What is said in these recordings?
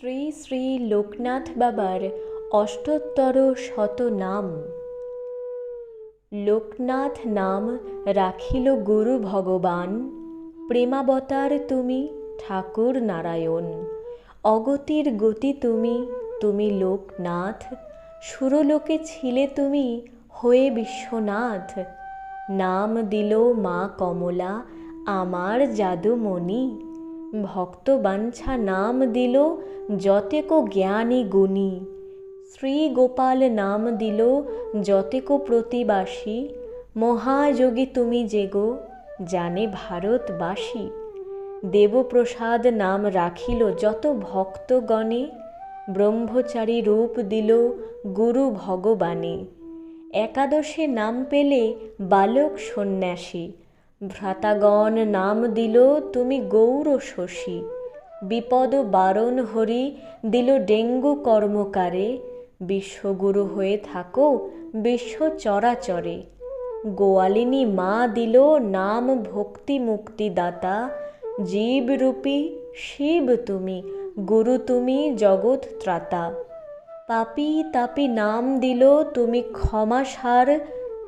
শ্রী শ্রী লোকনাথ বাবার অষ্টোত্তর শত নাম। লোকনাথ নাম রাখিল গুরু ভগবান, প্রেমাবতার তুমি ঠাকুর নারায়ণ, অগতির গতি তুমি তুমি লোকনাথ, সুরলোকে ছিলে তুমি হয়ে বিশ্বনাথ, নাম দিল মা কমলা, আমার জাদুমণি। ভক্তবাঞ্ছা নাম দিল যতেক জ্ঞানী গুণী। শ্রী গোপাল নাম দিল যতেক প্রতিবাসী। মহাযোগী তুমি যেগো জানে ভারতবাসী। দেবপ্রসাদ নাম রাখিল যত ভক্তগণে। ব্রহ্মচারী রূপ দিল গুরু ভগবানে। একাদশে নাম পেলে বালক সন্ন্যাসী। ভ্রাতাগণ নাম দিল, তুমি গৌর শশী। বিপদ বারণ হরি, দিল ডেঙ্গু কর্মকারে। বিশ্বগুরু হয়ে থাকো, বিশ্ব চরাচরে। গোয়ালিনী মা দিল নাম ভক্তি মুক্তিদাতা জীবরূপী শিব তুমি, গুরু তুমি জগৎ ত্রাতা। পাপি তাপি নাম দিল, তুমি ক্ষমাসার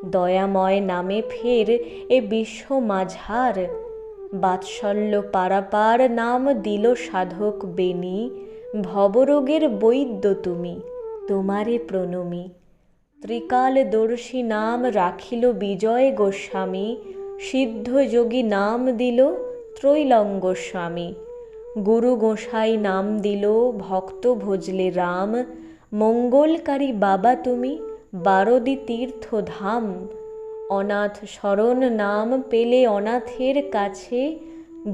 দয়াময় নামে ফের এ বিশ্ব মাঝার। বাৎসল্য পারাপার নাম দিল সাধক বেনি ভবরোগের বৈদ্য তুমি, তোমারে প্রণমী। ত্রিকালদর্শী নাম রাখিল বিজয় গোস্বামী সিদ্ধযোগী নাম দিল ত্রৈলঙ্গ স্বামী। গুরু গোসাই নাম দিল ভক্ত ভজলে রাম, মঙ্গলকারী বাবা তুমি বারদি তীর্থ ধাম অনাথ শরণ নাম পেলে অনাথের কাছে।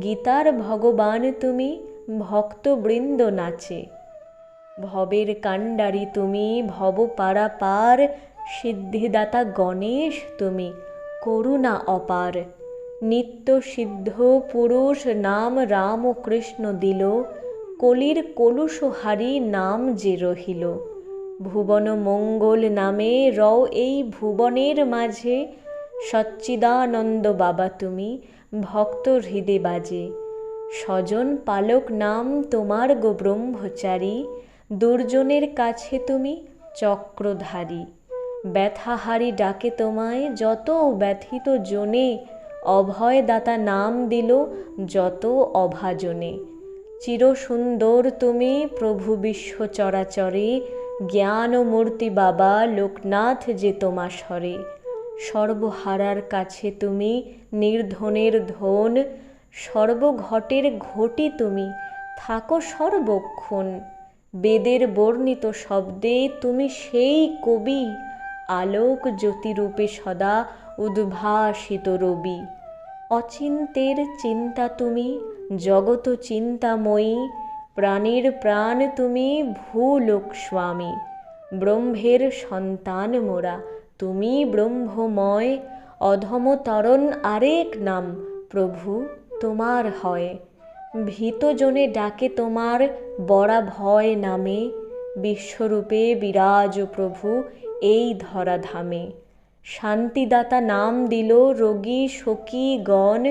গীতার ভগবান তুমি, ভক্তবৃন্দ নাচে। ভবের কাণ্ডারি তুমি ভব পারা। পার সিদ্ধিদাতা গণেশ তুমি, করুণা অপার। নিত্য সিদ্ধ পুরুষ নাম রাম কৃষ্ণ দিল। কলির কলুষহারি নাম যে রহিল। ভুবন মঙ্গল নামে রও এই ভুবনের মাঝে। সচ্চিদানন্দ বাবা তুমি, ভক্ত হৃদে বাজে। স্বজন পালক নাম তোমার গো ব্রহ্মচারী। দুর্জনের কাছে তুমি চক্রধারী। ব্যথাহারি ডাকে তোমায় যত ব্যথিত জনে। অভয়দাতা নাম দিল যত অভাজনে। চিরসুন্দর তুমি প্রভু বিশ্ব চরাচরে। জ্ঞান ও মূর্তি বাবা লোকনাথ যে তোমা স্বরে, সর্বহারার কাছে তুমি নির্ধনের ধন, সর্বঘটের ঘটি তুমি, থাকো সর্বক্ষণ। বেদের বর্ণিত শব্দে তুমি সেই কবি, আলোক জ্যোতিরূপে সদা উদ্ভাসিত রবি। অচিন্তের চিন্তা তুমি জগত চিন্তাময়ী প্রাণীর প্রাণ তুমি ভূলোক স্বামী, ব্রহ্মের সন্তান মোরা, তুমি ব্রহ্মময়, অধমতরণ আরেক নাম প্রভু তোমার হয়। ভীতজনে ডাকে তোমার বড়া ভয় নামে, বিশ্বরূপে বিরাজ প্রভু এই ধরাধামে। শান্তিদাতা নাম দিল রোগী সখী গণ,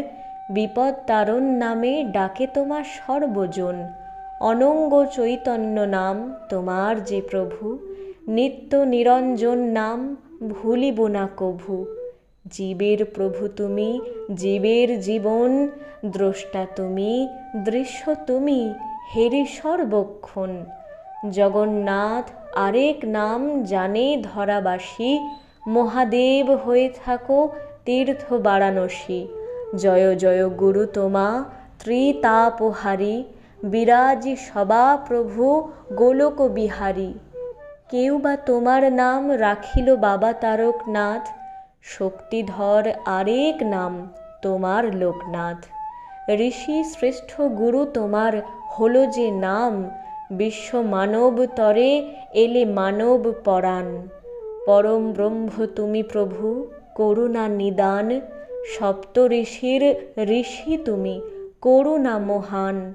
বিপদ তারণ নামে ডাকে তোমার সর্বজন। অনঙ্গ চৈতন্য নাম তোমার যে প্রভু, নিত্য নিরঞ্জন নাম ভুলিব না কভু। জীবের প্রভু তুমি, জীবের জীবন, দ্রষ্টা তুমি, দৃশ্য তুমি, হেরি সর্বক্ষণ। জগন্নাথ আরেক নাম জানে ধরাবাসী, মহাদেব হয়ে থাকো তীর্থ বারাণসী। জয় জয় গুরু তোমা, ত্রিতাপহারী বিরাজি সবা প্রভু গোলক বিহারী। কেউ বা তোমার নাম রাখিল বাবা তারকনাথ, শক্তিধর আরেক নাম তোমার লোকনাথ। ঋষি শ্রেষ্ঠ গুরু তোমার হলো যে নাম, বিশ্ব মানব তরে এলে মানব পরাণ। পরম ব্রহ্ম তুমি প্রভু, করুণা নিদান, সপ্ত ঋষির ঋষি তুমি, করুণা মহান।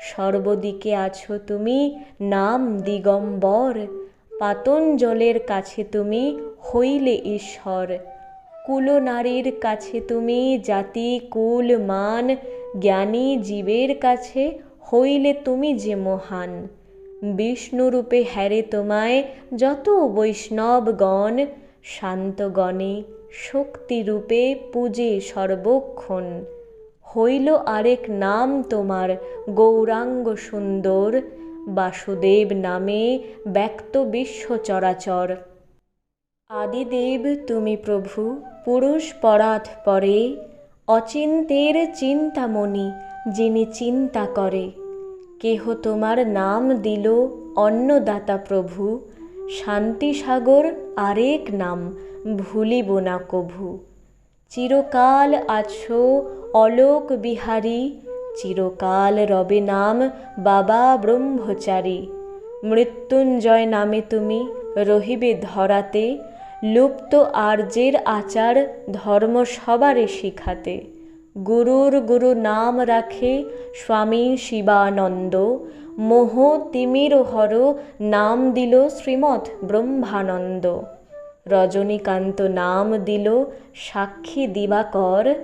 সর্বদিকে আছো তুমি, নাম দিগম্বর। পাতঞ্জলের কাছে তুমি হইলে ঈশ্বর। কুলনারীর কাছে তুমি জাতি, কুল, মান, জ্ঞানী জীবের কাছে হইলে তুমি যে মহান। বিষ্ণুরূপে হ্যারে তোমায় যত বৈষ্ণবগণ, শান্তগণে শক্তিরূপে পূজে সর্বক্ষণ। হইল আরেক নাম তোমার, গৌরাঙ্গ সুন্দর। বাসুদেব নামে ব্যক্ত বিশ্ব চরাচর। আদিদেব তুমি প্রভু, পুরুষ পরাধ পরে, অচিন্তের চিন্তামণি যিনি চিন্তা করে। কেহ তোমার নাম দিল অন্নদাতা প্রভু, শান্তিসাগর আরেক নাম ভুলিব না কভু। চিরকাল আছো, অলোক বিহারী। চিরকাল রবে নাম বাবা ব্রহ্মচারী। মৃত্যুঞ্জয় নামে তুমি রহিবে ধরাতে। লুপ্ত আর্যের আচার ধর্ম সবারে শিখাতে। গুরুর গুরু নাম রাখে স্বামী শিবানন্দ। মোহ তিমির হর নাম দিল শ্রীমৎ ব্রহ্মানন্দ। রজনীকান্ত নাম দিল সাক্ষী দিবাকর,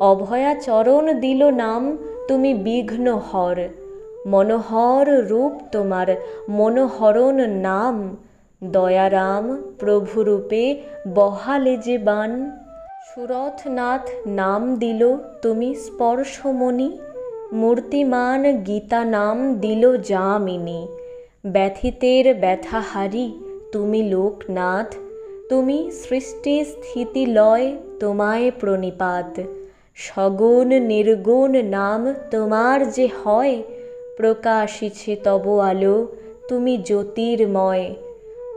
অভয়াচরণ দিল নাম তুমি বিঘ্ন হর। মনোহর রূপ তোমার, মনোহরণ নাম। দয়ারাম প্রভুরূপে বহালে যে বান। সুরথনাথ নাম দিল তুমি স্পর্শমণি। মূর্তিমান গীতা নাম দিল যামিনী। ব্যথিতের ব্যথাহারি তুমি লোকনাথ। তুমি সৃষ্টি স্থিতি লয় তোমায় প্রণিপাত। সগুণ নির্গুণ নাম তোমার যে হয়, প্রকাশিছে তব আলো তুমি জ্যোতির্ময়।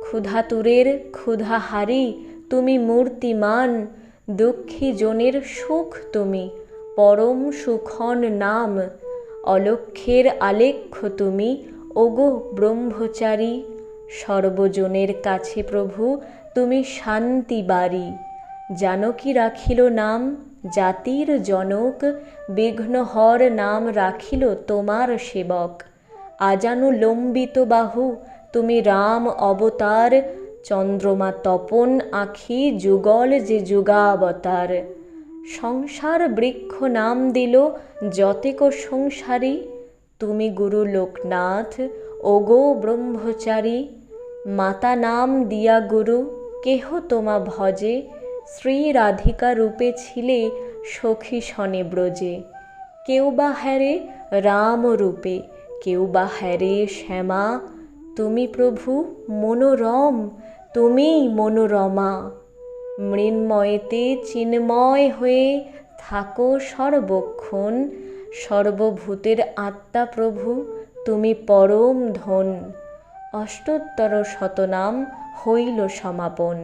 ক্ষুধাতুরের ক্ষুধাহারি তুমি মূর্তিমান, দুঃখী জনের সুখ তুমি পরম সুখন নাম। অলক্ষের আলেখ্য তুমি, ওগো ব্রহ্মচারী, সর্বজনের কাছে প্রভু তুমি শান্তি বাড়ি। জানকী রাখিল নাম, জাতির জনক, বিঘ্নহর নাম রাখিল তোমার সেবক। আজানু লম্বিত বাহু, তুমি রাম অবতার, চন্দ্রমা তপন আখি যুগল যে যুগাবতার। সংসার বৃক্ষ নাম দিল যতেক সংসারী। তুমি গুরু লোকনাথ, ওগো ব্রহ্মচারী। মাতা নাম দিয়া গুরু কেহ তোমা ভজে, শ্রী রাধিকা রূপে ছিলে সখী শনে ব্রজে কেউ বা হ্যারে রাম রূপে, কেউ বা হ্যারে শ্যামা। তুমি প্রভু মনোরম, তুমিই মনোরমা। মৃন্ময়েতে চিন্ময় হয়ে থাকো সর্বক্ষণ, সর্বভূতের আত্মা প্রভু, তুমি পরম ধন। অষ্টোত্তর শতনাম হইল সমাপন।